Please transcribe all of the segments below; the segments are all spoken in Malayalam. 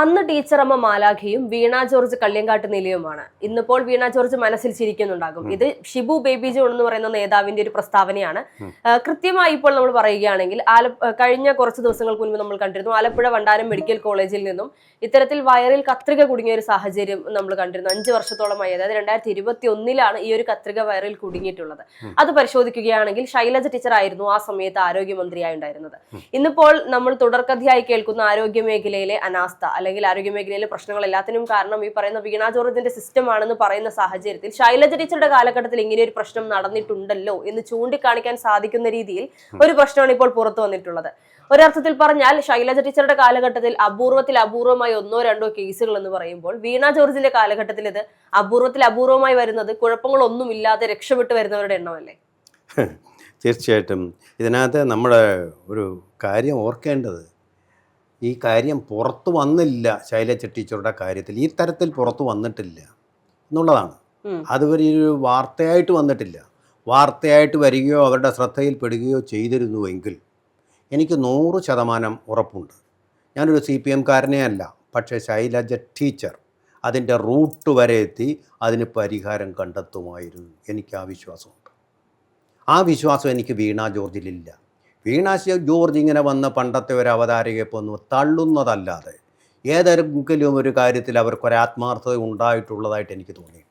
അന്ന് ടീച്ചറമ്മ മാലാഖയും വീണ ജോർജ് കള്ളിയങ്കാട്ട് നിലയുമാണ്. ഇന്നിപ്പോൾ വീണ ജോർജ് മനസ്സിൽ ചിരിക്കുന്നുണ്ടാകും. ഇത് ഷിബു ബേബി ജോൺ എന്ന് പറയുന്ന നേതാവിന്റെ ഒരു പ്രസ്താവനയാണ്. കൃത്യമായി ഇപ്പോൾ നമ്മൾ പറയുകയാണെങ്കിൽ ആല കഴിഞ്ഞ കുറച്ച് ദിവസങ്ങൾക്ക് മുൻപ് നമ്മൾ കണ്ടിരുന്നു ആലപ്പുഴ വണ്ടാനം മെഡിക്കൽ കോളേജിൽ നിന്നും ഇത്തരത്തിൽ വയറിൽ കത്രിക കുടുങ്ങിയ ഒരു സാഹചര്യം നമ്മൾ കണ്ടിരുന്നു. അഞ്ച് വർഷത്തോളമായി. അതായത് രണ്ടായിരത്തി ഇരുപത്തി ഒന്നിലാണ് ഈ ഒരു കത്രിക വയറിൽ കുടുങ്ങിയിട്ടുള്ളത്. അത് പരിശോധിക്കുകയാണെങ്കിൽ ശൈലജ ടീച്ചർ ആയിരുന്നു ആ സമയത്ത് ആരോഗ്യമന്ത്രിയായി ഉണ്ടായിരുന്നത്. ഇന്നിപ്പോൾ നമ്മൾ തുടർക്കഥയായി കേൾക്കുന്ന ആരോഗ്യ മേഖലയിലെ അനാസ്ഥ അല്ലെങ്കിൽ ആരോഗ്യ മേഖലയിലെ പ്രശ്നങ്ങൾ എല്ലാത്തിനും കാരണം ഈ പറയുന്ന വീണ ജോർജിന്റെ സിസ്റ്റം ആണെന്ന് പറയുന്ന സാഹചര്യത്തിൽ ശൈലജ ടീച്ചറുടെ കാലഘട്ടത്തിൽ ഇങ്ങനെ ഒരു പ്രശ്നം നടന്നിട്ടുണ്ടല്ലോ എന്ന് ചൂണ്ടിക്കാണിക്കാൻ സാധിക്കുന്ന രീതിയിൽ ഒരു പ്രശ്നമാണ് ഇപ്പോൾ പുറത്തു വന്നിട്ടുള്ളത്. ഒരർത്ഥത്തിൽ പറഞ്ഞാൽ ശൈലജ ടീച്ചറുടെ കാലഘട്ടത്തിൽ അപൂർവത്തിൽ അപൂർവമായി ഒന്നോ രണ്ടോ കേസുകൾ എന്ന് പറയുമ്പോൾ വീണ ജോർജിന്റെ കാലഘട്ടത്തിൽ ഇത് അപൂർവത്തിൽ അപൂർവമായി വരുന്നത് കുഴപ്പങ്ങളൊന്നുമില്ലാതെ രക്ഷപ്പെട്ടു വരുന്നവരുടെ എണ്ണമല്ലേ തീർച്ചയായിട്ടും. ഇതിനകത്ത് നമ്മുടെ ഒരു കാര്യം ഓർക്കേണ്ടത് ഈ കാര്യം പുറത്തു വന്നില്ല ശൈലജ ടീച്ചറുടെ കാര്യത്തിൽ. ഈ തരത്തിൽ പുറത്തു വന്നിട്ടില്ല എന്നുള്ളതാണ്. അതുവരെ ഒരു വാർത്തയായിട്ട് വന്നിട്ടില്ല. വാർത്തയായിട്ട് വരികയോ അവരുടെ ശ്രദ്ധയിൽപ്പെടുകയോ ചെയ്തിരുന്നുവെങ്കിൽ എനിക്ക് നൂറ് ശതമാനം ഉറപ്പുണ്ട്. ഞാനൊരു സി പി എംകാരനെ അല്ല പക്ഷേ ശൈലജ ടീച്ചർ അതിന്റെ റൂട്ട് വരെ എത്തി അതിന് പരിഹാരം കണ്ടെത്തുമായിരുന്നു. എനിക്ക് ആ വിശ്വാസമുണ്ട്. ആ വിശ്വാസം എനിക്ക് വീണ ജോർജിലില്ല. വീണ ശ- ജോർജ് ഇങ്ങനെ വന്ന പണ്ടത്തെ ഒരു അവതാരകയെ പോന്നു. തള്ളുന്നതല്ലാതെ ഏതെങ്കിലും ഒരു കാര്യത്തിൽ അവർക്കൊരാത്മാർത്ഥത ഉണ്ടായിട്ടുള്ളതായിട്ട് എനിക്ക് തോന്നിയിട്ടില്ല.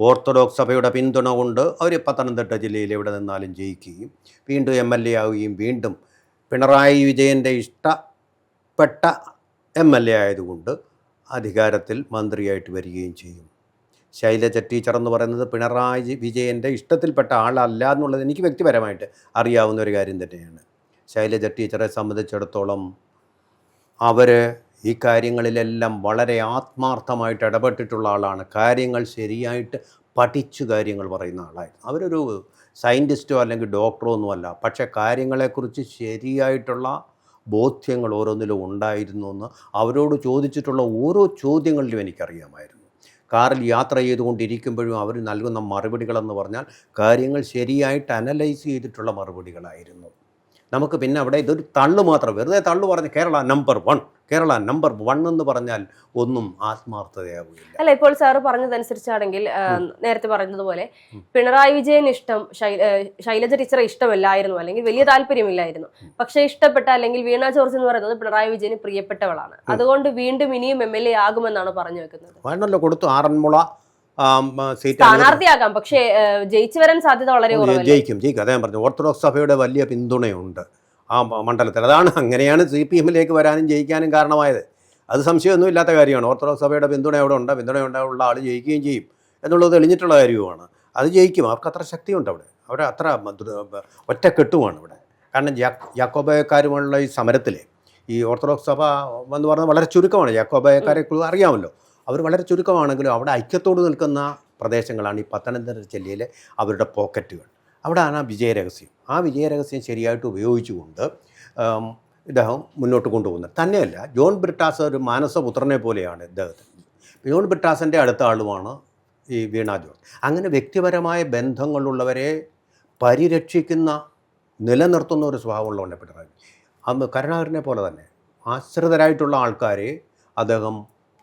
ഓർത്തഡോക്സ് സഭയുടെ പിന്തുണ കൊണ്ട് അവർ പത്തനംതിട്ട ജില്ലയിൽ എവിടെ നിന്നാലും ജയിക്കുകയും വീണ്ടും എം എൽ എ ആവുകയും വീണ്ടും പിണറായി വിജയന്റെ ഇഷ്ടപ്പെട്ട എം എൽ എ ആയതുകൊണ്ട് അധികാരത്തിൽ മന്ത്രിയായിട്ട് വരികയും ചെയ്യും. ശൈലജ ടീച്ചർ എന്ന് പറയുന്നത് പിണറായി വിജയന്റെ ഇഷ്ടത്തിൽപ്പെട്ട ആളല്ല എന്നുള്ളത് എനിക്ക് വ്യക്തിപരമായിട്ട് അറിയാവുന്ന ഒരു കാര്യം തന്നെയാണ്. ശൈലജ ടീച്ചറെ സംബന്ധിച്ചിടത്തോളം അവർ ഈ കാര്യങ്ങളിലെല്ലാം വളരെ ആത്മാർത്ഥമായിട്ട് ഇടപെട്ടിട്ടുള്ള ആളാണ്. കാര്യങ്ങൾ ശരിയായിട്ട് പഠിച്ചു കാര്യങ്ങൾ പറയുന്ന ആളായിരുന്നു. അവരൊരു സയന്റിസ്റ്റോ അല്ലെങ്കിൽ ഡോക്ടറോ ഒന്നുമല്ല. പക്ഷേ കാര്യങ്ങളെക്കുറിച്ച് ശരിയായിട്ടുള്ള ബോധ്യങ്ങൾ ഓരോന്നിലും ഉണ്ടായിരുന്നു എന്ന് അവരോട് ചോദിച്ചിട്ടുള്ള ഓരോ ചോദ്യങ്ങളിലും എനിക്കറിയാമായിരുന്നു. കാറിൽ യാത്ര ചെയ്തുകൊണ്ടിരിക്കുമ്പോഴും അവർ നൽകുന്ന മറുപടികളെന്ന് പറഞ്ഞാൽ കാര്യങ്ങൾ ശരിയായിട്ട് അനലൈസ് ചെയ്തിട്ടുള്ള മറുപടികളായിരുന്നു. നമുക്ക് പിന്നെ അവിടെ ഇതൊരു തള്ളു മാത്രം വെറുതെ തള്ളു പറഞ്ഞ് Kerala number one. Kerala number one എന്ന് പറഞ്ഞാൽ ഒന്നും ആത്മാർത്ഥതയാവുകയില്ല. അല്ല ഇപ്പോൾ സാറ് പറഞ്ഞതനുസരിച്ചാണെങ്കിൽ നേരത്തെ പറഞ്ഞതുപോലെ പിണറായി വിജയൻ ഇഷ്ടം ശൈലജ ടീച്ചറെ ഇഷ്ടമല്ലായിരുന്നു അല്ലെങ്കിൽ വലിയ താല്പര്യമില്ലായിരുന്നു. പക്ഷേ ഇഷ്ടപ്പെട്ട അല്ലെങ്കിൽ വീണ ജോർജ് എന്ന് പറയുന്നത് പിണറായി വിജയന് പ്രിയപ്പെട്ടവളാണ്. അതുകൊണ്ട് വീണ്ടും ഇനിയും എം എൽ എ ആകുമെന്നാണ് പറഞ്ഞു വെക്കുന്നത്. വേണമല്ലോ കൊടുത്തു ആറന്മുള സ്ഥാനാർത്ഥിയാകാം പക്ഷേ ജയിച്ചു വരാൻ സാധ്യത വളരെ ജയിക്കും ജയിക്കും. അതേ പറഞ്ഞു ഓർത്തഡോക്സ് സഭയുടെ വലിയ പിന്തുണയുണ്ട്. ആ മണ്ഡലത്തിൽ. അതാണ് അങ്ങനെയാണ് സി പി എമ്മിലേക്ക് വരാനും ജയിക്കാനും കാരണമായത്. അത് സംശയമൊന്നും ഇല്ലാത്ത കാര്യമാണ്. ഓർത്തഡോക്സ് സഭയുടെ പിന്തുണ അവിടെ ഉണ്ട്. പിന്തുണ ഉള്ള ആൾ ജയിക്കുകയും ചെയ്യും എന്നുള്ളത് തെളിഞ്ഞിട്ടുള്ള കാര്യവുമാണ്. അത് ജയിക്കും. അവർക്ക് അത്ര ശക്തിയുണ്ട് അവിടെ. അവിടെ അത്ര ഒറ്റ ഒറ്റക്കെട്ടുമാണ് ഇവിടെ കാരണം യാക്കോബയക്കാരുമുള്ള ഈ സമരത്തിൽ ഈ ഓർത്തഡോക്സ് സഭ എന്ന് പറഞ്ഞാൽ വളരെ ചുരുക്കമാണ്. യാക്കോബയക്കാരെ അറിയാമല്ലോ. അവർ വളരെ ചുരുക്കമാണെങ്കിലും അവിടെ ഐക്യത്തോട് നിൽക്കുന്ന പ്രദേശങ്ങളാണ് ഈ പത്തനംതിട്ട ജില്ലയിലെ അവരുടെ പോക്കറ്റുകൾ. അവിടെയാണ് ആ വിജയരഹസ്യം ആ വിജയരഹസ്യം ശരിയായിട്ട് ഉപയോഗിച്ചുകൊണ്ട് ഇദ്ദേഹം മുന്നോട്ട് കൊണ്ടുപോകുന്നത്. തന്നെയല്ല ജോൺ ബ്രിട്ടാസ് ഒരു മാനസപുത്രനെ പോലെയാണ് ഇദ്ദേഹത്തിന്. ജോൺ ബ്രിട്ടാസിന്റെ അടുത്ത ആളുമാണ് ഈ വീണ ജോർജ്. അങ്ങനെ വ്യക്തിപരമായ ബന്ധങ്ങളുള്ളവരെ പരിരക്ഷിക്കുന്ന നിലനിർത്തുന്ന ഒരു സ്വഭാവമുള്ളവനെ പിണറായി അന്ന് കരുണാകരനെ പോലെ തന്നെ ആശ്രിതരായിട്ടുള്ള ആൾക്കാരെ അദ്ദേഹം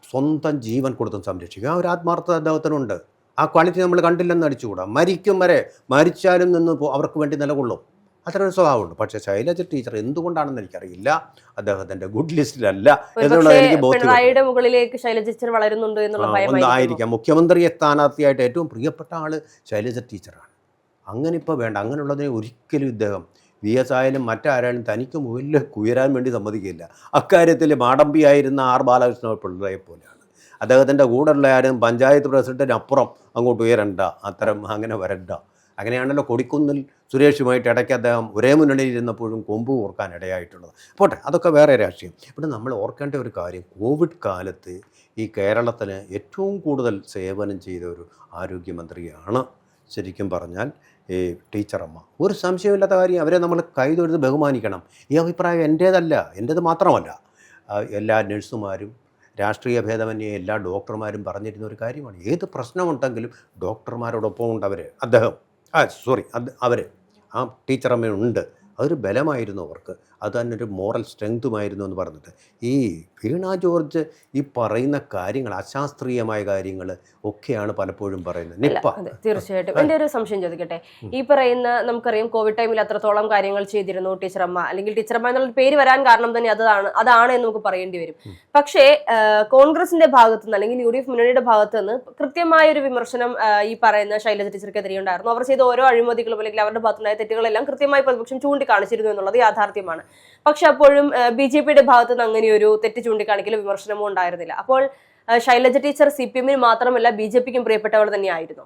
സ്വന്തം ജീവൻ കൊടുത്തും സംരക്ഷിക്കും. ആ ഒരു ആത്മാർത്ഥത അദ്ദേഹത്തിനുണ്ട്. ആ ക്വാളിറ്റി നമ്മൾ കണ്ടില്ലെന്ന് അടിച്ചുകൂടാ. മരിക്കും വരെ മരിച്ചാലും നിന്ന് അവർക്ക് വേണ്ടി നിലകൊള്ളും. അത്ര ഒരു സ്വഭാവമുണ്ട്. പക്ഷേ ശൈലജ ടീച്ചർ എന്തുകൊണ്ടാണെന്ന് എനിക്കറിയില്ല. അദ്ദേഹത്തിന്റെ ഗുഡ് ലിസ്റ്റിലല്ല എന്നുള്ളത് എനിക്ക് ബോധ്യപ്പെട്ടു മുകളിലേക്ക് ശൈലജ ടീച്ചർ വളരുന്നുണ്ട് എന്നുള്ള ആ, മുഖ്യമന്ത്രി ഒന്നായിരിക്കാം മുഖ്യമന്ത്രിയെ സ്ഥാനാർത്ഥിയായിട്ട് ഏറ്റവും പ്രിയപ്പെട്ട ആൾ ശൈലജ ടീച്ചറാണ്. അങ്ങനെ ഇപ്പോൾ വേണ്ട. അങ്ങനെയുള്ളതിനെ ഒരിക്കലും ഇദ്ദേഹം വി എസ് ആയാലും മറ്റാരായാലും തനിക്ക് മുകളിൽ ഉയരാൻ വേണ്ടി സമ്മതിക്കില്ല. അക്കാര്യത്തിൽ മാടമ്പിയായിരുന്ന ആർ ബാലകൃഷ്ണ പിള്ളയെ പോലെയാണ്. അദ്ദേഹത്തിന്റെ കൂടെയുള്ള ആരും പഞ്ചായത്ത് പ്രസിഡന്റിനപ്പുറം അങ്ങോട്ട് ഉയരണ്ട. അത്തരം അങ്ങനെ വരണ്ട. അങ്ങനെയാണല്ലോ കൊടിക്കുന്നിൽ സുരേഷുമായിട്ട് ഇടയ്ക്ക് അദ്ദേഹം ഒരേ മുന്നണിയിൽ ഇരുന്നപ്പോഴും കൊമ്പ് ഓർക്കാൻ ഇടയായിട്ടുള്ളത്. പോട്ടെ അതൊക്കെ വേറെ രാഷ്ട്രീയം. ഇവിടെ നമ്മൾ ഓർക്കേണ്ട ഒരു കാര്യം കോവിഡ് കാലത്ത് ഈ കേരളത്തിന് ഏറ്റവും കൂടുതൽ സേവനം ചെയ്ത ഒരു ആരോഗ്യമന്ത്രിയാണ്. ശരിക്കും പറഞ്ഞാൽ ഈ ടീച്ചറമ്മ. ഒരു സംശയമില്ലാത്ത കാര്യം അവരെ നമ്മൾ കൈതൊഴുത് ബഹുമാനിക്കണം. ഈ അഭിപ്രായം എന്റേതല്ല എന്റേത് മാത്രമല്ല. എല്ലാ നഴ്സുമാരും രാഷ്ട്രീയ ഭേദമന്യേ എല്ലാ ഡോക്ടർമാരും പറഞ്ഞിരുന്ന ഒരു കാര്യമാണ്. ഏത് പ്രശ്നമുണ്ടെങ്കിലും ഡോക്ടർമാരോടൊപ്പം ഉണ്ട് അവർ അദ്ദേഹം ആ സോറി അത് അവർ ആ ടീച്ചറമ്മയുണ്ട്. അതൊരു ബലമായിരുന്നു അവർക്ക്. അത് തന്നെ ഒരു മോറൽ സ്ട്രെങ്തുമായിരുന്നു എന്ന് പറഞ്ഞിട്ട്. ഈ വീണ ജോർജ് ഈ പറയുന്ന കാര്യങ്ങൾ അശാസ്ത്രീയമായ കാര്യങ്ങൾ ഒക്കെയാണ് പലപ്പോഴും പറയുന്നത്. നിപ്പ. തീർച്ചയായിട്ടും. എന്റെ ഒരു സംശയം ചോദിക്കട്ടെ? ഈ പറയുന്ന നമുക്കറിയാം കോവിഡ് ടൈമിൽ അത്രത്തോളം കാര്യങ്ങൾ ചെയ്തിരുന്നു ടീച്ചറമ്മ. അല്ലെങ്കിൽ ടീച്ചറമ്മ എന്നുള്ള പേര് വരാൻ കാരണം തന്നെ അതാണ് അതാണ് എന്ന് നമുക്ക് പറയേണ്ടി വരും. പക്ഷേ കോൺഗ്രസിന്റെ ഭാഗത്ത് നിന്ന് അല്ലെങ്കിൽ യു ഡി എഫ് മുന്നണിയുടെ ഭാഗത്ത് നിന്ന് കൃത്യമായ ഒരു വിമർശനം ഈ പറയുന്ന ശൈലജ ടീച്ചർക്കെതിരെ ഉണ്ടായിരുന്നു അവർ ചെയ്ത ഓരോ അഴിമതികളും അല്ലെങ്കിൽ അവരുടെ ഭാഗത്തുണ്ടായ തെറ്റുകളെല്ലാം കൃത്യമായി പ്രതിപക്ഷം ചൂണ്ടിക്കാണിച്ചിരുന്നു എന്നുള്ളത് യാഥാർത്ഥ്യമാണ്. പക്ഷെ അപ്പോഴും ബി ജെ പിയുടെ ഭാഗത്ത് നിന്ന് അങ്ങനെ ഒരു തെറ്റ് ചൂണ്ടിക്കാണിക്കലോ വിമർശനമോ ഉണ്ടായിരുന്നില്ല. അപ്പോൾ ശൈലജ ടീച്ചർ സി പി എമ്മിന് മാത്രമല്ല ബി ജെ പിക്കും പ്രിയപ്പെട്ടവർ തന്നെയായിരുന്നു.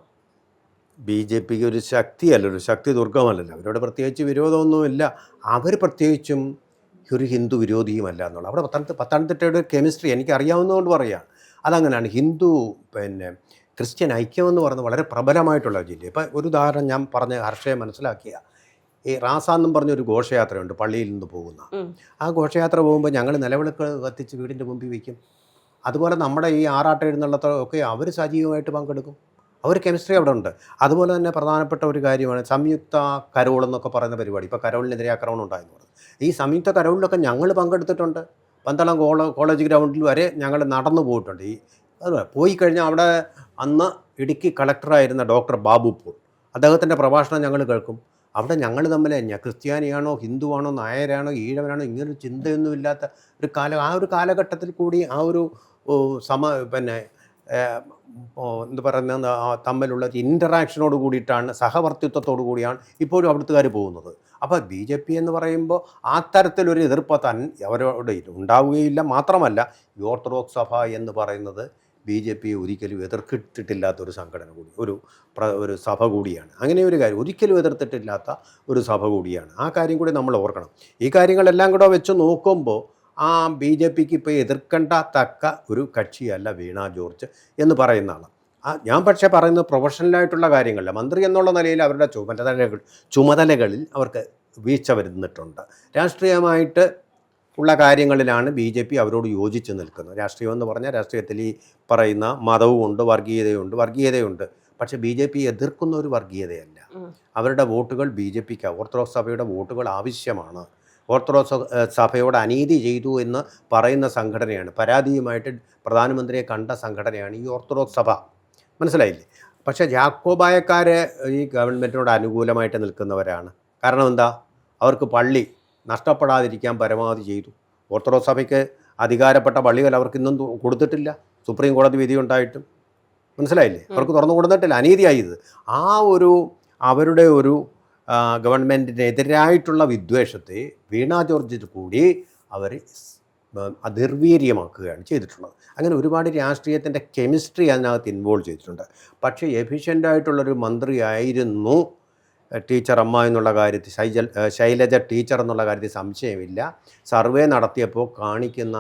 ബി ജെ പിക്ക് ഒരു ശക്തിയല്ല ഒരു ശക്തി ദുർഗമല്ലല്ലോ. അവരോട് പ്രത്യേകിച്ച് വിരോധമൊന്നുമില്ല. അവർ പ്രത്യേകിച്ചും ഒരു ഹിന്ദു വിരോധിയുമല്ല എന്നുള്ള അവിടെ പത്തനംതിട്ട പത്തനംതിട്ടയുടെ കെമിസ്ട്രി എനിക്ക് അറിയാവുന്നതുകൊണ്ട് പറയാം. അതങ്ങനെയാണ് ഹിന്ദു പിന്നെ ക്രിസ്ത്യൻ ഐക്യം എന്ന് പറയുന്നത് വളരെ പ്രബലമായിട്ടുള്ള ജില്ല. ഇപ്പം ഒരു ഉദാഹരണം ഞാൻ പറഞ്ഞ ഹർഷയെ മനസ്സിലാക്കിയ ഈ റാസ എന്നും പറഞ്ഞൊരു ഘോഷയാത്രയുണ്ട് പള്ളിയിൽ നിന്ന് പോകുന്ന. ആ ഘോഷയാത്ര പോകുമ്പോൾ ഞങ്ങൾ നിലവിളക്ക് കത്തിച്ച് വീടിന്റെ മുമ്പിൽ വയ്ക്കും. അതുപോലെ നമ്മുടെ ഈ ആറാട്ട് എഴുന്നള്ളത്തൊക്കെ അവർ സജീവമായിട്ട് പങ്കെടുക്കും. അവർ കെമിസ്ട്രി അവിടെ ഉണ്ട്. അതുപോലെ തന്നെ പ്രധാനപ്പെട്ട ഒരു കാര്യമാണ് സംയുക്ത കരോൾ എന്നൊക്കെ പറയുന്ന പരിപാടി. ഇപ്പോൾ കരോളിനെതിരെ ആക്രമണം ഉണ്ടായെന്ന് പറഞ്ഞു. ഈ സംയുക്ത കരോളിലൊക്കെ ഞങ്ങൾ പങ്കെടുത്തിട്ടുണ്ട്. പന്തളം കോള കോളേജ് ഗ്രൗണ്ടിൽ വരെ ഞങ്ങൾ നടന്നു പോയിട്ടുണ്ട്. ഈ അത് പോയി കഴിഞ്ഞാൽ അവിടെ അന്ന് ഇടുക്കി കളക്ടറായിരുന്ന ഡോക്ടർ ബാബു പോൾ. അദ്ദേഹത്തിന്റെ പ്രഭാഷണം ഞങ്ങൾ കേൾക്കും. അവിടെ ഞങ്ങൾ തമ്മിൽ ക്രിസ്ത്യാനിയാണോ ഹിന്ദുവാണോ നായരാണോ ഈഴവനാണോ ഇങ്ങനൊരു ചിന്തയൊന്നുമില്ലാത്ത ഒരു കാല ആ ഒരു കാലഘട്ടത്തിൽ കൂടി ആ ഒരു സമ പിന്നെ എന്ത് പറയുന്നത് ആ തമ്മിലുള്ള ഇന്ററാക്ഷനോട് കൂടിയിട്ടാണ് സഹവർത്തിത്വത്തോടു കൂടിയാണ് ഇപ്പോഴും അവിടുത്തുകാർ പോകുന്നത്. അപ്പോൾ ബി ജെ പി എന്ന് പറയുമ്പോൾ ആ തരത്തിലൊരു എതിർപ്പ് തൻ അവരോട് ഉണ്ടാവുകയില്ല. മാത്രമല്ല ഈ ഓർത്തഡോക്സ് സഭ എന്ന് പറയുന്നത് ബി ജെ പി ഒരിക്കലും എതിർത്തിട്ടില്ലാത്ത ഒരു സംഘടന കൂടി ഒരു ഒരു സഭ കൂടിയാണ്. അങ്ങനെ ഒരു കാര്യം ഒരിക്കലും എതിർത്തിട്ടില്ലാത്ത ഒരു സഭ കൂടിയാണ്. ആ കാര്യം കൂടി നമ്മൾ ഓർക്കണം. ഈ കാര്യങ്ങളെല്ലാം കൂടെ വെച്ച് നോക്കുമ്പോൾ ആ ബി ജെ പിക്ക് ഇപ്പോൾ എതിർക്കേണ്ട തക്ക ഒരു കക്ഷിയല്ല വീണ ജോർജ് എന്ന് പറയുന്ന ആളാണ് ആ ഞാൻ പക്ഷേ പറയുന്നത് പ്രൊഫഷണലായിട്ടുള്ള കാര്യങ്ങളില്ല. മന്ത്രി എന്നുള്ള നിലയിൽ അവരുടെ ചുമതലകൾ ചുമതലകളിൽ അവർക്ക് വീഴ്ച വരുന്നിട്ടുണ്ട്. രാഷ്ട്രീയമായിട്ട് ഉള്ള കാര്യങ്ങളിലാണ് ബി ജെ പി അവരോട് യോജിച്ച് നിൽക്കുന്നത്. രാഷ്ട്രീയം എന്ന് പറഞ്ഞാൽ രാഷ്ട്രീയത്തിൽ ഈ പറയുന്ന മതവുമുണ്ട് വർഗീയതയുണ്ട് വർഗീയതയുണ്ട്. പക്ഷേ ബി ജെ പി എതിർക്കുന്ന ഒരു വർഗീയതയല്ല. അവരുടെ വോട്ടുകൾ ബി ജെ പിക്ക് ഓർത്തഡോക്സ് സഭയുടെ വോട്ടുകൾ ആവശ്യമാണ്. ഓർത്തഡോക്സ് സഭയോട് അനീതി ചെയ്തു എന്ന് പറയുന്ന സംഘടനയാണ്. പരാതിയുമായിട്ട് പ്രധാനമന്ത്രിയെ കണ്ട സംഘടനയാണ് ഈ ഓർത്തഡോക്സ് സഭ. മനസ്സിലായില്ലേ? പക്ഷേ ജാക്കോബായക്കാർ ഈ ഗവൺമെന്റിനോട് അനുകൂലമായിട്ട് നിൽക്കുന്നവരാണ്. കാരണം എന്താ? അവർക്ക് പള്ളി നഷ്ടപ്പെടാതിരിക്കാൻ പരമാവധി ചെയ്തു. ഓർത്തഡോക്സ് സഭയ്ക്ക് അധികാരപ്പെട്ട പള്ളികൾ അവർക്ക് ഇന്നും കൊടുത്തിട്ടില്ല. സുപ്രീം കോടതി വിധി ഉണ്ടായിട്ടും. മനസ്സിലായില്ലേ? അവർക്ക് തുറന്നു കൊടുത്തിട്ടില്ല. അനീതിയായി ഇത് ആ ഒരു അവരുടെ ഒരു ഗവൺമെന്റിനെതിരായിട്ടുള്ള വിദ്വേഷത്തെ വീണ ജോർജിൽ കൂടി അവർ നിർവീര്യമാക്കുകയാണ് ചെയ്തിട്ടുള്ളത്. അങ്ങനെ ഒരുപാട് രാഷ്ട്രീയത്തിന്റെ കെമിസ്ട്രി അതിനകത്ത് ഇൻവോൾവ് ചെയ്തിട്ടുണ്ട്. പക്ഷേ എഫിഷ്യന്റായിട്ടുള്ളൊരു മന്ത്രിയായിരുന്നു ടീച്ചർ അമ്മ എന്നുള്ള കാര്യത്തിൽ ശൈജൽ ശൈലജ ടീച്ചർ എന്നുള്ള കാര്യത്തിൽ സംശയമില്ല. സർവേ നടത്തിയപ്പോൾ കാണിക്കുന്ന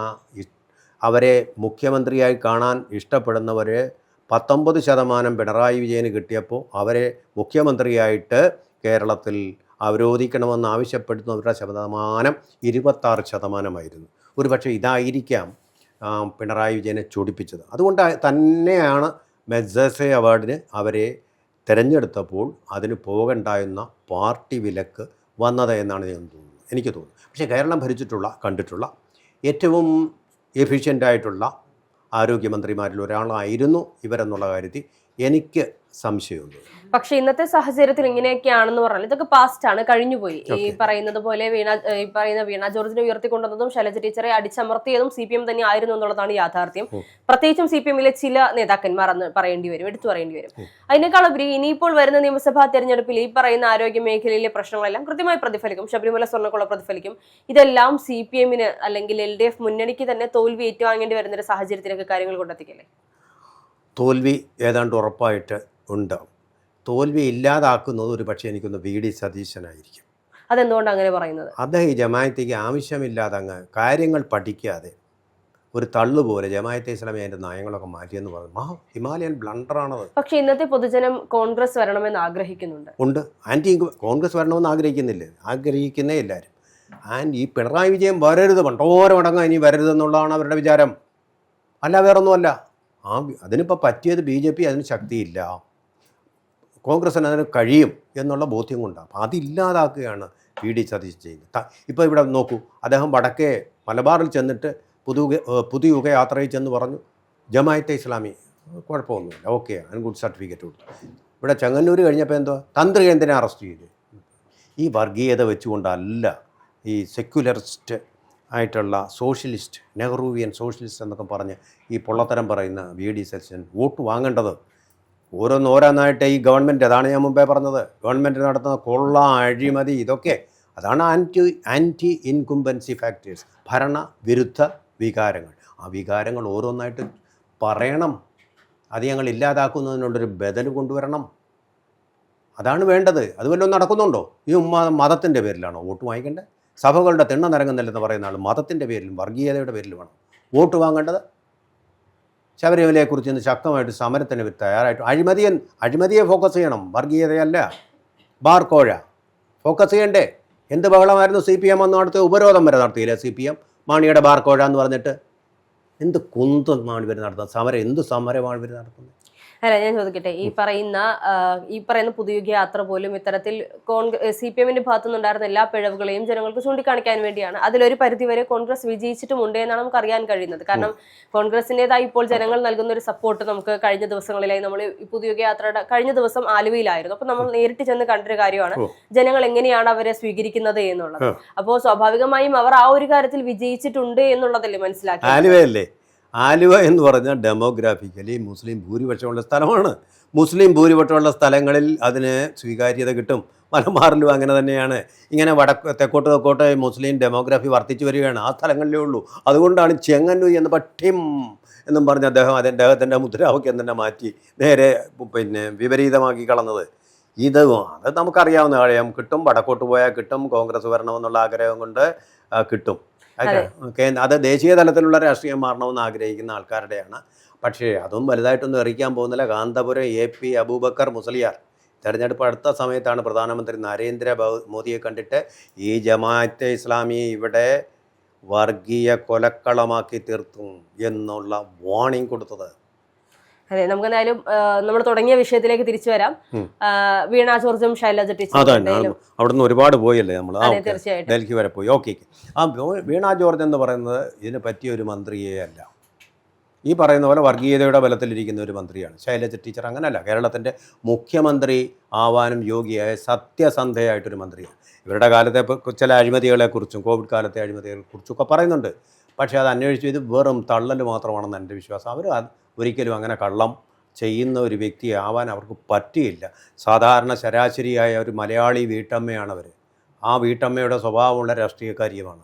അവരെ മുഖ്യമന്ത്രിയായി കാണാൻ ഇഷ്ടപ്പെടുന്നവർ പത്തൊമ്പത് ശതമാനം പിണറായി വിജയന് കിട്ടിയപ്പോൾ അവരെ മുഖ്യമന്ത്രിയായിട്ട് കേരളത്തിൽ അവരോധിക്കണമെന്ന് ആവശ്യപ്പെടുന്നവരുടെ ശതമാനം ഇരുപത്താറ് ശതമാനമായിരുന്നു. ഒരുപക്ഷെ ഇതായിരിക്കാം ആ, പിണറായി വിജയനെ ചൊടിപ്പിച്ചത്. അതുകൊണ്ട് തന്നെയാണ് മെസ്സസെ അവാർഡിന് അവരെ തിരഞ്ഞെടുത്തപ്പോൾ അതിന് പോകണ്ടായിരുന്ന പാർട്ടി വിലക്ക് വന്നത് എന്നാണ് ഞാൻ തോന്നുന്നത്. എനിക്ക് തോന്നുന്നു. പക്ഷേ കേരളം ഭരിച്ചിട്ടുള്ള കണ്ടിട്ടുള്ള ഏറ്റവും എഫിഷ്യന്റായിട്ടുള്ള ആരോഗ്യമന്ത്രിമാരിൽ ഒരാളായിരുന്നു ഇവരെന്നുള്ള കാര്യത്തിൽ എനിക്ക് സംശയമുണ്ട്. പക്ഷെ ഇന്നത്തെ സാഹചര്യത്തിൽ ഇങ്ങനെയൊക്കെയാണെന്ന് പറഞ്ഞാൽ ഇതൊക്കെ പാസ്റ്റ് ആണ് കഴിഞ്ഞുപോയി ഈ പറയുന്നത് പോലെ വീണ ഈ പറയുന്ന വീണ ജോർജിനെ ഉയർത്തിക്കൊണ്ടുവന്നതും ശൈലജ ടീച്ചറെ അടിച്ചമർത്തിയതും സി പി എം തന്നെ ആയിരുന്നു എന്നുള്ളതാണ് യാഥാർത്ഥ്യം. പ്രത്യേകിച്ചും സി പി എമ്മിലെ ചില നേതാക്കന്മാർ അന്ന് പറയേണ്ടി വരും എടുത്തു പറയേണ്ടി വരും. അതിനേക്കാൾ ഉപരി ഇനിയിപ്പോൾ വരുന്ന നിയമസഭാ തെരഞ്ഞെടുപ്പിൽ ഈ പറയുന്ന ആരോഗ്യ മേഖലയിലെ പ്രശ്നങ്ങളെല്ലാം കൃത്യമായി പ്രതിഫലിക്കും. ശബരിമല സ്വർണക്കുള്ള പ്രതിഫലിക്കും. ഇതെല്ലാം സി പി എമ്മിന് അല്ലെങ്കിൽ എൽ ഡി എഫ് മുന്നണിക്ക് തന്നെ തോൽവി ഏറ്റുവാങ്ങേണ്ടി വരുന്ന ഒരു സാഹചര്യത്തിലേക്ക് കാര്യങ്ങൾ കൊണ്ടെത്തിക്കല്ലേ? തോൽവി ഏതാണ്ട് ഉറപ്പായിട്ട് ഉണ്ട്. തോൽവി ഇല്ലാതാക്കുന്നത് ഒരു പക്ഷേ എനിക്കൊന്ന് വി ഡി സതീശനായിരിക്കും. അതെന്തുകൊണ്ടാണ് അങ്ങനെ പറയുന്നത്? അദ്ദേഹം ഈ ജമായത്തേക്ക് ആവശ്യമില്ലാതെ അങ്ങ് കാര്യങ്ങൾ പഠിക്കാതെ ഒരു തള്ളുപോലെ ജമായത്തെ ഇസ്ലാമി അതിന്റെ നയങ്ങളൊക്കെ മാറ്റിയെന്ന് പറഞ്ഞു. മഹാ ഹിമാലയൻ ബ്ലണ്ടറാണത്. പക്ഷെ ഇന്നത്തെ പൊതുജനം കോൺഗ്രസ് വരണമെന്ന് ആഗ്രഹിക്കുന്നുണ്ട്. ഉണ്ട്. ആന്റി കോൺഗ്രസ് വരണമെന്ന് ആഗ്രഹിക്കുന്നില്ല. ആഗ്രഹിക്കുന്നേ എല്ലാവരും. ആൻഡ് ഈ പിണറായി വിജയൻ വരരുത്. പണ്ടോരം അടങ്ങാൻ ഇനി വരരുതെന്നുള്ളതാണ് അവരുടെ വിചാരം. അല്ല വേറൊന്നുമല്ല. ആ അതിനിപ്പോൾ പറ്റിയത് ബി ജെ പി അതിന് ശക്തിയില്ല. കോൺഗ്രസ്സിന് അതിന് കഴിയും എന്നുള്ള ബോധ്യം കൊണ്ടാണ് അപ്പം അതില്ലാതാക്കുകയാണ് പി ഡി സതീശ് ചെയ്യുന്നത് ഇപ്പോൾ ഇവിടെ നോക്കൂ അദ്ദേഹം വടക്കേ മലബാറിൽ ചെന്നിട്ട് ഏഹ് പുതുയുഗ യാത്രയിൽ ചെന്ന് പറഞ്ഞു ജമായത്തെ ഇസ്ലാമി കുഴപ്പമൊന്നുമില്ല ഓക്കെ അതിന് ഗുഡ് സർട്ടിഫിക്കറ്റ് കൊടുത്തു. ഇവിടെ ചെങ്ങന്നൂർ കഴിഞ്ഞപ്പോൾ എന്തോ തന്ത്രി എന്തിനെ അറസ്റ്റ് ചെയ്തു? ഈ വർഗീയത വെച്ചുകൊണ്ടല്ല ഈ സെക്യുലറിസ്റ്റ് ആയിട്ടുള്ള സോഷ്യലിസ്റ്റ് നെഹ്റുവിയൻ സോഷ്യലിസ്റ്റ് എന്നൊക്കെ പറഞ്ഞ് ഈ പൊള്ളത്തരം പറയുന്ന വി ഡി സതീശൻ വോട്ട് വാങ്ങേണ്ടത്. ഓരോന്നോരോന്നായിട്ട് ഈ ഗവൺമെന്റ് അതാണ് ഞാൻ മുമ്പേ പറഞ്ഞത്. ഗവൺമെന്റ് നടത്തുന്ന കൊള്ള അഴിമതി ഇതൊക്കെ അതാണ് ആന്റി ആന്റി ഇൻകുംബൻസി ഫാക്ടേഴ്സ് ഭരണ വിരുദ്ധ വികാരങ്ങൾ. ആ വികാരങ്ങൾ ഓരോന്നായിട്ട് പറയണം. അത് ഞങ്ങൾ ഇല്ലാതാക്കുന്നതിനുള്ളൊരു ബദൽ കൊണ്ടുവരണം. അതാണ് വേണ്ടത്. അത് വല്ലതും നടക്കുന്നുണ്ടോ? ഈ മതത്തിന്റെ പേരിലാണോ വോട്ട് വാങ്ങിക്കേണ്ടത്? സഭകളുടെ തിണ്ണ നിറങ്ങുന്നില്ലെന്ന് പറയുന്ന ആൾ മതത്തിന്റെ പേരിലും വർഗീയതയുടെ പേരിലുമാണ്. വോട്ട് വാങ്ങേണ്ടത്? ശബരിമലയെക്കുറിച്ച് ഇന്ന് ശക്തമായിട്ട് സമരത്തിന് തയ്യാറായിട്ട്. അഴിമതിയൻ അഴിമതിയെ ഫോക്കസ് ചെയ്യണം. വർഗീയതയല്ല. ബാർ കോഴ. ഫോക്കസ് ചെയ്യണ്ടേ? എന്ത് ബഹളമായിരുന്നു സി പി എം അന്ന് നടത്തിയ ഉപരോധം വരെ നടത്തിയില്ലേ സി പി എം മാണിയുടെ ബാർ കോഴ എന്ന് പറഞ്ഞിട്ട്. എന്ത് കുന്തമാണ് ഇവർ നടത്തുന്നത് സമരം? എന്ത് സമരമാണ് ഇവർ നടത്തുന്നത്? അല്ല ഞാൻ ചോദിക്കട്ടെ ഈ പറയുന്ന ഈ പറയുന്ന പുതുയുഗ യാത്ര പോലും ഇത്തരത്തിൽ കോൺഗ്രസ് സി പി എമ്മിന്റെ ഭാഗത്തു നിന്നുണ്ടായിരുന്ന എല്ലാ പിഴവുകളെയും ജനങ്ങൾക്ക് ചൂണ്ടിക്കാണിക്കാൻ വേണ്ടിയാണ്. അതിലൊരു പരിധിവരെ കോൺഗ്രസ് വിജയിച്ചിട്ടുമുണ്ട് എന്നാണ് നമുക്ക് അറിയാൻ കഴിയുന്നത്. കാരണം കോൺഗ്രസിന്റേതായി ഇപ്പോൾ ജനങ്ങൾ നൽകുന്ന ഒരു സപ്പോർട്ട് നമുക്ക് കഴിഞ്ഞ ദിവസങ്ങളിലായി നമ്മൾ ഈ പുതുയുഗ യാത്രയുടെ കഴിഞ്ഞ ദിവസം ആലുവയിലായിരുന്നു. അപ്പൊ നമ്മൾ നേരിട്ട് ചെന്ന് കണ്ടൊരു കാര്യമാണ് ജനങ്ങൾ എങ്ങനെയാണ് അവരെ സ്വീകരിക്കുന്നത് എന്നുള്ളത്. അപ്പോൾ സ്വാഭാവികമായും അവർ ആ ഒരു കാര്യത്തിൽ വിജയിച്ചിട്ടുണ്ട് എന്നുള്ളതല്ലേ മനസ്സിലാക്കി ആലുവയല്ലേ? ആലുവ എന്ന് പറഞ്ഞാൽ ഡെമോഗ്രാഫിക്കലി മുസ്ലിം ഭൂരിപക്ഷമുള്ള സ്ഥലമാണ്. മുസ്ലിം ഭൂരിപക്ഷമുള്ള സ്ഥലങ്ങളിൽ അതിന് സ്വീകാര്യത കിട്ടും. മലബാറിലും അങ്ങനെ തന്നെയാണ്. ഇങ്ങനെ വടക്ക് തെക്കോട്ട് തെക്കോട്ട് മുസ്ലിം ഡെമോഗ്രാഫി വർദ്ധിച്ചു വരികയാണ്. ആ സ്ഥലങ്ങളിലേ ഉള്ളൂ. അതുകൊണ്ടാണ് ചെങ്ങന്നൂർ എന്ന് പട്ടിം എന്നും പറഞ്ഞ് അദ്ദേഹം അത് അദ്ദേഹത്തിന്റെ മുദ്രാവാക്യം തന്നെ മാറ്റി നേരെ പിന്നെ വിപരീതമാക്കി കളഞ്ഞത്. ഇത് അത് നമുക്കറിയാവുന്ന കാര്യം കിട്ടും വടക്കോട്ട് പോയാൽ കിട്ടും കോൺഗ്രസ് വരണമെന്നുള്ള ആഗ്രഹം കൊണ്ട് കിട്ടും. അത്. ദേശീയ തലത്തിലുള്ള രാഷ്ട്രീയം മാറണമെന്ന് ആഗ്രഹിക്കുന്ന ആൾക്കാരുടെയാണ്. പക്ഷേ അതും വലുതായിട്ടൊന്നും എറിയിക്കാൻ പോകുന്നില്ല. കാന്തപുരം എ പി അബൂബക്കർ മുസ്ലിയാർ തെരഞ്ഞെടുപ്പ് അടുത്ത സമയത്താണ് പ്രധാനമന്ത്രി നരേന്ദ്ര മോദിയെ കണ്ടിട്ട് ഈ ജമാഅത്തെ ഇസ്ലാമി ഇവിടെ വർഗീയ കൊലക്കളമാക്കി തീർത്തും എന്നുള്ള വാണിംഗ് കൊടുത്തത്. അതെ നമുക്ക് എന്തായാലും നമ്മൾ തുടങ്ങിയ വിഷയത്തിലേക്ക് തിരിച്ചു വരാം. വീണാ ജോർജും ശൈലജ ടീച്ചറും അവിടെ നിന്ന് ഒരുപാട് പോയല്ലേ നമ്മൾ തീർച്ചയായിട്ടും. ഡൽഹി വരെ പോയി. ഓക്കെ ആ വീണാ ജോർജ് എന്ന് പറയുന്നത് ഇതിന് പറ്റിയ ഒരു മന്ത്രിയേ അല്ല. ഈ പറയുന്ന പോലെ വർഗീയതയുടെ ബലത്തിലിരിക്കുന്ന ഒരു മന്ത്രിയാണ്. ശൈലജ ടീച്ചർ അങ്ങനെയല്ല കേരളത്തിന്റെ മുഖ്യമന്ത്രി ആവാനും യോഗ്യയായ സത്യസന്ധയായിട്ടൊരു മന്ത്രിയാണ്. ഇവരുടെ കാലത്തെ ചില അഴിമതികളെക്കുറിച്ചും കോവിഡ് കാലത്തെ അഴിമതികളെക്കുറിച്ചും ഒക്കെ പറയുന്നുണ്ട്. പക്ഷേ അത് അന്വേഷിച്ചു ഇത് വെറും തള്ളൽ മാത്രമാണെന്ന് എന്റെ വിശ്വാസം. അവർ ഒരിക്കലും അങ്ങനെ കള്ളം ചെയ്യുന്ന ഒരു വ്യക്തിയാവാൻ അവർക്ക് പറ്റിയില്ല. സാധാരണ ശരാശരിയായ ഒരു മലയാളി വീട്ടമ്മയാണ് അവർ ആ വീട്ടമ്മയുടെ സ്വഭാവമുള്ള രാഷ്ട്രീയക്കാരിയുമാണ്.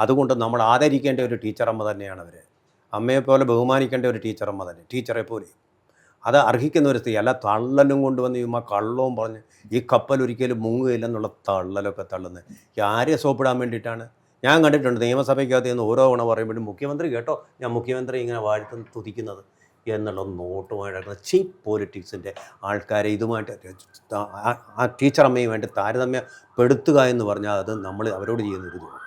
അതുകൊണ്ട് നമ്മൾ ആദരിക്കേണ്ട ഒരു ടീച്ചറമ്മ തന്നെയാണ് അവർ അമ്മയെപ്പോലെ ബഹുമാനിക്കേണ്ട ഒരു ടീച്ചറമ്മ തന്നെ ടീച്ചറെ പോലെ. അത് അർഹിക്കുന്ന ഒരു സ്ത്രീ അല്ല തള്ളലും കൊണ്ടുവന്ന് ചുമ്മാ കള്ളവും പറഞ്ഞ് ഈ കപ്പൽ ഒരിക്കലും മുങ്ങുകയില്ലെന്നുള്ള തള്ളലൊക്കെ തള്ളുന്നത്. ആരെ സോപ്പിടാൻ വേണ്ടിയിട്ടാണ്? ഞാൻ കണ്ടിട്ടുണ്ട് നിയമസഭയ്ക്കകത്ത് നിന്ന് ഓരോ ഗുണം പറയുമ്പോഴും മുഖ്യമന്ത്രി കേട്ടോ? ഞാൻ മുഖ്യമന്ത്രി ഇങ്ങനെ വാഴ്ത്തും തുതിക്കുന്നത്. എന്നുള്ള നോട്ടുമായിട്ട് ചീപ്പ് പോളിറ്റിക്സിന്റെ ആൾക്കാരെ ഇതുമായിട്ട് ആ- ടീച്ചറമ്മയും വേണ്ടി താരതമ്യപ്പെടുത്തുക എന്ന് പറഞ്ഞാൽ അത് നമ്മൾ അവരോട് ചെയ്യുന്ന ഒരു ഇതാണ്